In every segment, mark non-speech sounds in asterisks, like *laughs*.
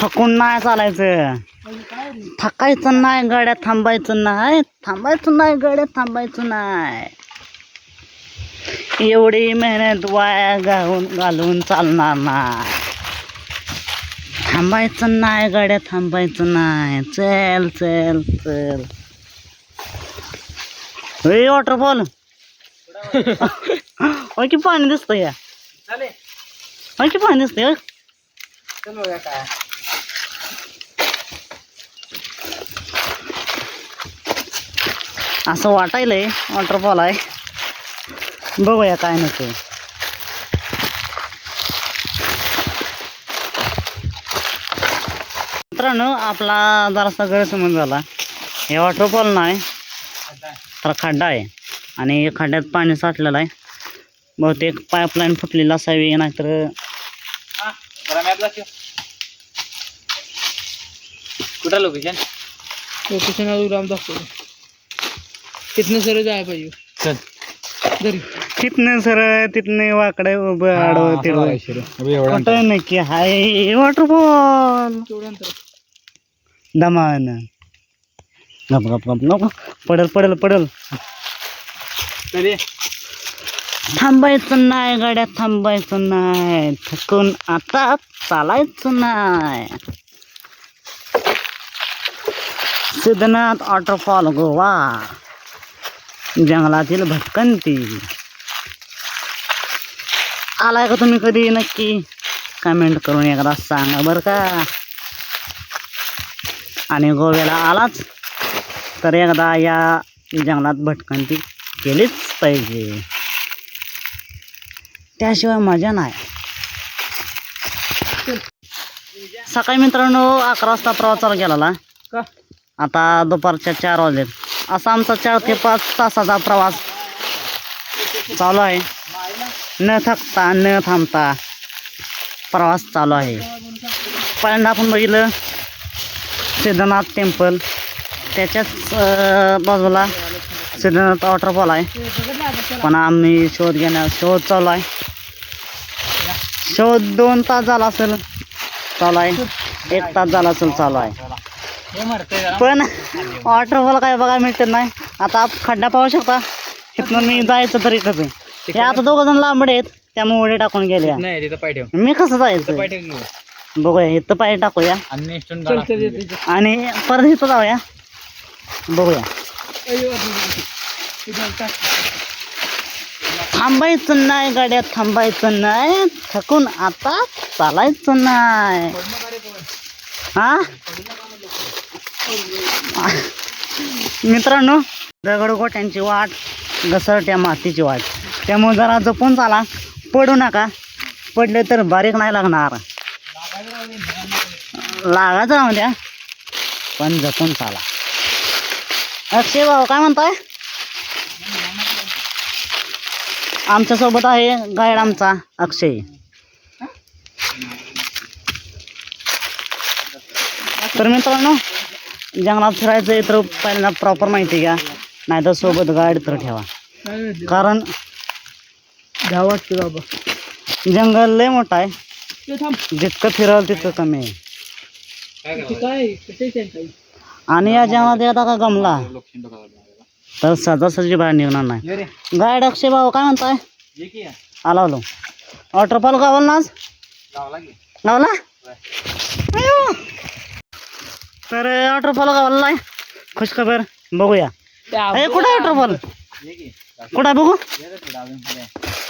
थकून नाही चालायचं. थकायचं नाही गाड्या थांबायचं नाही. थांबायचं नाही गाड्या थांबायचं नाही. एवढी मेहनत वाया घालून घालून चालणार नाही. थांबायचं नाही गाड्या थांबायचं नाही. चल चल चल. हे वॉटरफॉल *laughs* ओय की पाणी दिसतं या ओय की पाणी दिसतं काय. असं वाटायलंय वॉटरफॉल आहे. बघूया काय नसते मित्रांनो आपला जरासा गैरसमज झाला. हे वॉटरफॉल नाही तर खड्डा आहे. आणि या खड्ड्यात पाणी साठलेलं आहे. बहुतेक पाईपलाईन फुटलेली असावी नाहीतर हा कुठं लोकेशन लोकेशन अजून दाखवतो. तिथनं सर जायला पाहिजे. चल. तिथनं सर तिथनं वाकडे उभं आडवं तिडवं. कुठं नक्की हाय वॉटरफॉल. तेवढं अंतर. दमान. गप गप गप. नको. पडल पडल पडल. थांबायचं नाही गाड्या थांबायचं नाही. थकून आता चालायचं नाही. सिद्धनाथ वॉटरफॉल गोवा. जंगलातील भटकंती. आलाय का तुम्ही कधी? नक्की कमेंट करून एकदा सांगा बरं का. आणि गोव्याला आलाच तर एकदा या जंगलात भटकंती केलीच पाहिजे. त्याशिवाय मजा नाही. सकाळी मित्रांनो अकरा वाजता प्रवास चालू केलेला का? आता दुपारच्या चार वाजलेत. असा आमचा चार ते पाच तासाचा प्रवास चालू आहे. न थकता न थांबता प्रवास चालू आहे. पहिल्यांदा आपण बघितलं सिद्धनाथ टेम्पल. त्याच्याच बाजूला सिद्धनाथ वॉटरफॉल आहे. पण आम्ही शोध घेण्या शोध चालू आहे. शोध दोन तास झाला असेल चालू आहे. एक तास झाला असेल चालू आहे. पण वॉटरफॉल काय बघायला मिळत नाही. आता आप खड्डा पाहू शकता. इथनं मी जायचं तरी कसं हे आता दोघं जण लांबडे आहेत त्यामुळे उडी टाकून गेले मी कसं जायचं? बघूया इथं पाय टाकूया. आणि परत इथं जाऊया. बघूया. थांबायचं नाही गाड्या थांबायचं नाही. थकून आता चालायचं नाही. हा? मित्रांनो दगडगोट्यांची वाट घसरट्या मातीची वाट. त्यामुळे जरा जपून चाला. पडू नका. पडले तर बारीक नाही लागणार. लागायचं राहून द्या. पण जपून चाला. अक्षय भाऊ काय म्हणताय? आमच्यासोबत आहे गाईड आमचा अक्षय. तर मित्रांनो जंगलात फिरायचं तर पहिल्यांदा प्रॉपर माहिती घ्या. नाही तर सोबत गाईड तर ठेवा? कारण वाटते बाबा? जंगल लय मोठं आहे. जितकं फिराल तितकं कमी आहे. आणि या जंगलात येता का गमला? तर सहजासहजी बाहेर निघणार नाही. गाईड अक्षय भाऊ काय म्हणताय. आला आलो. वॉटरफॉल गावाल ना आज. तर वॉटरफॉल गावाला आहे खुशखबर बघूया. अरे कुठं वॉटरफॉल कुठं आहे बघू.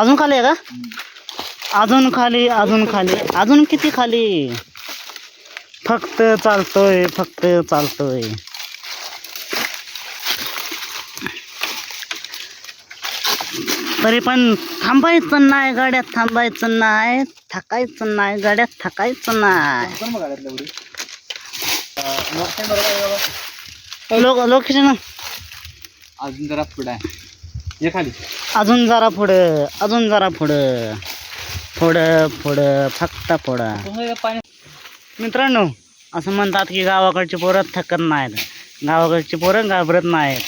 अजून खाली आहे का? अजून खाली अजून खाली. अजून किती खाली? फक्त चालतोय फक्त चालतोय. तरी पण थांबायचं नाही गाड्यात थांबायचं नाही थकायचं नाही गाड्यात थकायचं नाही. लोक लोकेशन? अजून जरा पुढे आहे. ये खाली. अजून जरा पुढं अजून जरा पुढं. पुढं पुढं फक्त पुढं. पाणी मित्रांनो असं म्हणतात की गावाकडची पोरं थकत नाहीत. गावाकडची पोरं घाबरत नाहीत.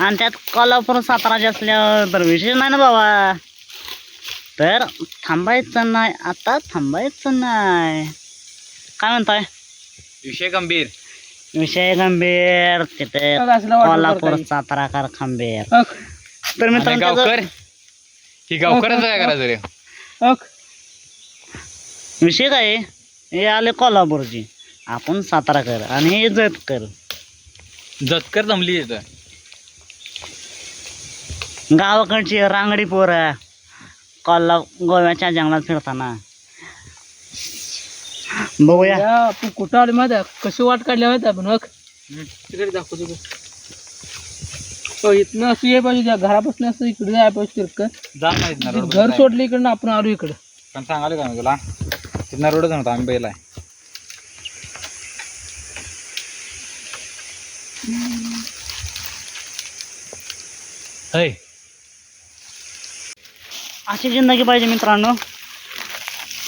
आणि त्यात कोल्हापूर साताराचे असल्यावर तर विशेष नाही ना बाबा? तर थांबायचं नाही. आता थांबायचं नाही. काय म्हणताय? विषय गंभीर. विषय गंभीर तिथे बघ, असलं वाटलं कोल्हापूर करता साताराकार खंबीर. तर त्याचं- गावकर? ही गावकरच काय करायचं रे. विषय काय? हे आले कोल्हापूरची. आपण साताराकर आणि हे जतकर जतकर जमली गावाकडची रांगडी पोरं. कोल्हा गोव्याच्या जंगलात फिरताना. बघूया. या, आपण कुठं आलो माहिती? कशी वाट काढल्या माहिती आपण? अख तिकडे दाखवतो बघ. हो, इथनं असं ये पाहिजे त्या घरापासून असं इकडे जायला पाहिजे तिरकं जा माहीत ना ते रोड घर सोडलं इकडनं आपण आलो इकडं. पण सांगाले का मी तुला? तिथनं रोडच नव्हता आम्ही पहिला आहे. अशी जिंदगी पाहिजे मित्रांनो.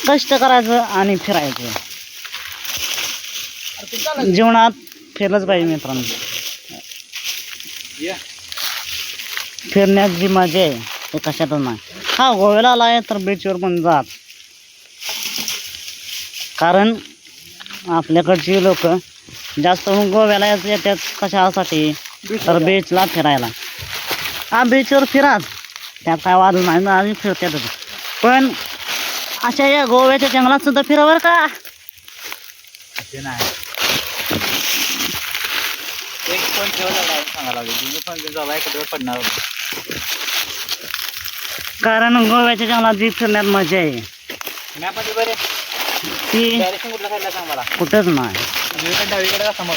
कष्ट करायचं आणि फिरायचं. जीवनात फिरलंच पाहिजे मित्रांनो. फिरण्यात जी मजा आहे ते कशातच नाही. हा गोव्याला आला आहे तर बीचवर पण जात कारण आपल्याकडची लोक जास्त गोव्याला येत- येतात कशासाठी? तर बीचला फिरायला. हा बीचवर फिराच त्यात काय वाद नाही ना आम्ही फिरतातच पण अशा या गोव्याच्या जंगलात सुद्धा फिरावर का? नाही. एक फोन ठेवला सांगायला लागले. दोन्ही फोन झाला एखाद्या पडणार. कारण गोव्याच्या जंगलात जी फिरण्यात मजा आहे. मॅपमध्ये बरे. ती डायरेक्शन सांग मला. कुठंच नाही. उजवीकडे डावीकडे का समोर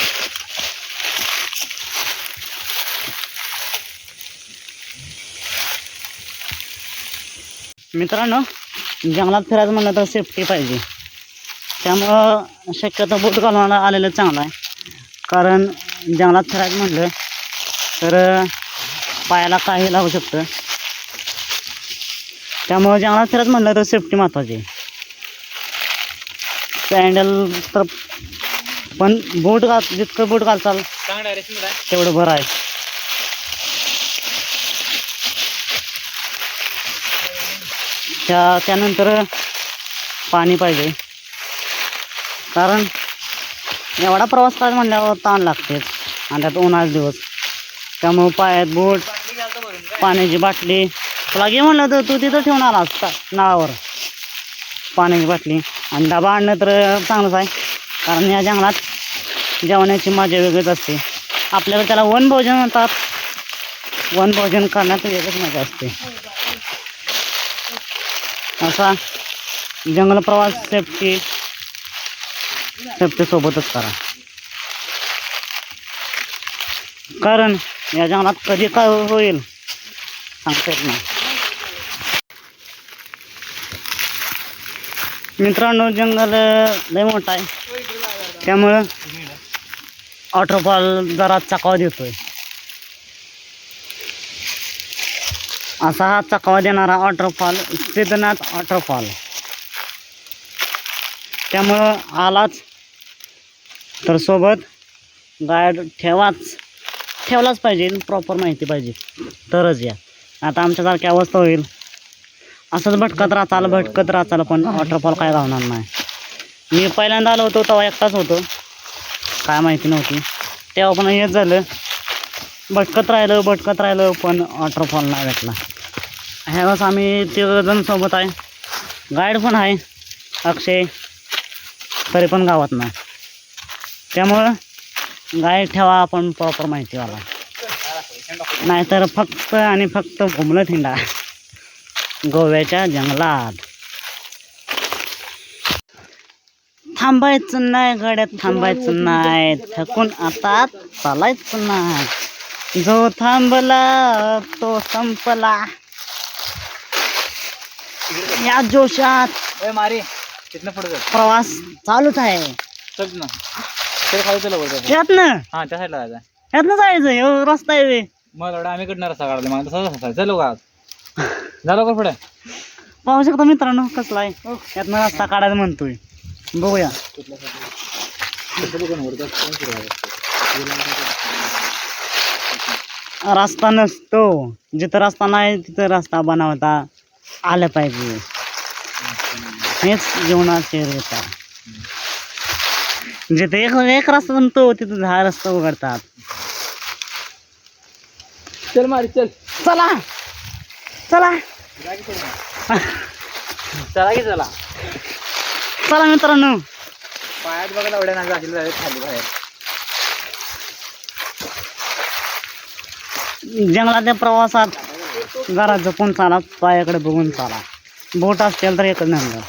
मित्रांनो जंगलात फिरायचं म्हणलं तर सेफ्टी पाहिजे. त्यामुळं शक्यतो बूट घालून आलेलं चांगलं आहे. कारण जंगलात फिरायचं म्हणलं तर पायाला काही लागू शकतं. त्यामुळं जंगलात फिरायचं म्हणलं तर सेफ्टी महत्त्वाची आहे. सँडल तर पण बूट घाल जितकं बूट घालचाल तेवढं बरं आहे. त्या त्यानंतर पाणी पाहिजे. कारण एवढा प्रवास करायचा म्हणल्यावर ताण लागतेच. आणि त्यात उन्हाच दिवस. त्यामुळं पायात बूट पाण्याची बाटली. तुला घे म्हणलं तर तू तिथं ठेवून आला असता नळावर पाण्याची बाटली. आणि डबा आणणं तर चांगलंच आहे. कारण या जंगलात जेवणाची मजा वेगळीच असते. आपल्याला त्याला वनभोजन म्हणतात. वनभोजन करण्यात वेगळीच मजा असते. असा जंगल प्रवास सेफ्टी सेफ्टीसोबतच करा. कारण या जंगलात कधी काय होईल सांगता येत नाही. मित्रांनो जंगल लय मोठं आहे. त्यामुळं वॉटरफॉल जरा चकावा देतोय. असा हा चकावा देणारा वॉटरफॉल सिद्धनाथ वॉटरफॉल त्यामुळं आलाच. तर सोबत गाईड ठेवाच. ठेवलाच पाहिजे प्रॉपर माहिती पाहिजे. तरच या. आता आमच्यासारखी अवस्था होईल. असंच भटकत राहताल भटकत राहताल पण वॉटरफॉल काय गावणार नाही. मी पहिल्यांदा आलो होतो तेव्हा एकटाच होतो. काय माहिती नव्हती. तेव्हा पण हेच झालं. भटकत राहिलं भटकत राहिलं पण वॉटरफॉल नाही भेटला. ह्यावेळेस आम्ही तिघजण सोबत आहे. गाईड पण आहे. अक्षय तरी पण गावात नाही. त्यामुळं गाईड ठेवा आपण प्रॉपर माहितीवाला. नाहीतर फक्त आणि फक्त घुमलं थिंडा. गोव्याच्या जंगलात. थांबायचं नाही गड्यात थांबायचं नाही. थकून आता चालायचं नाही. जो थांबला तो संपला. या जोशात मारी प्रवास चालूच आहे. यातनं हा त्या साईडला जायचं यातनं जायचं ह्यो रस्ता आहे बे. मग एवढा आम्ही कडनं रस्ता काढला असायचं चल का झालं का पुढे. पाहू शकता मित्रांनो कसला आहे. यातनं रस्ता काढायला म्हणतोय. बघूया. रस्ता नसतो. जिथं रस्ता नाही तिथं रस्ता बनवता आलं पाहिजे. हेच जीवनाचे येतात जिथे एक एक रस्ता जमतो तिथे दहा रस्ता उघडतात. चल मारी चल. चला. चला. चला की चला. चला मित्रांनो. पायात बघा एवढ्या नाही जातील खाली बाहेर. जंगलाच्या प्रवासात जरा जपून चाला पायाकडे बघून चाला. बोट असतील तर एकच नंबर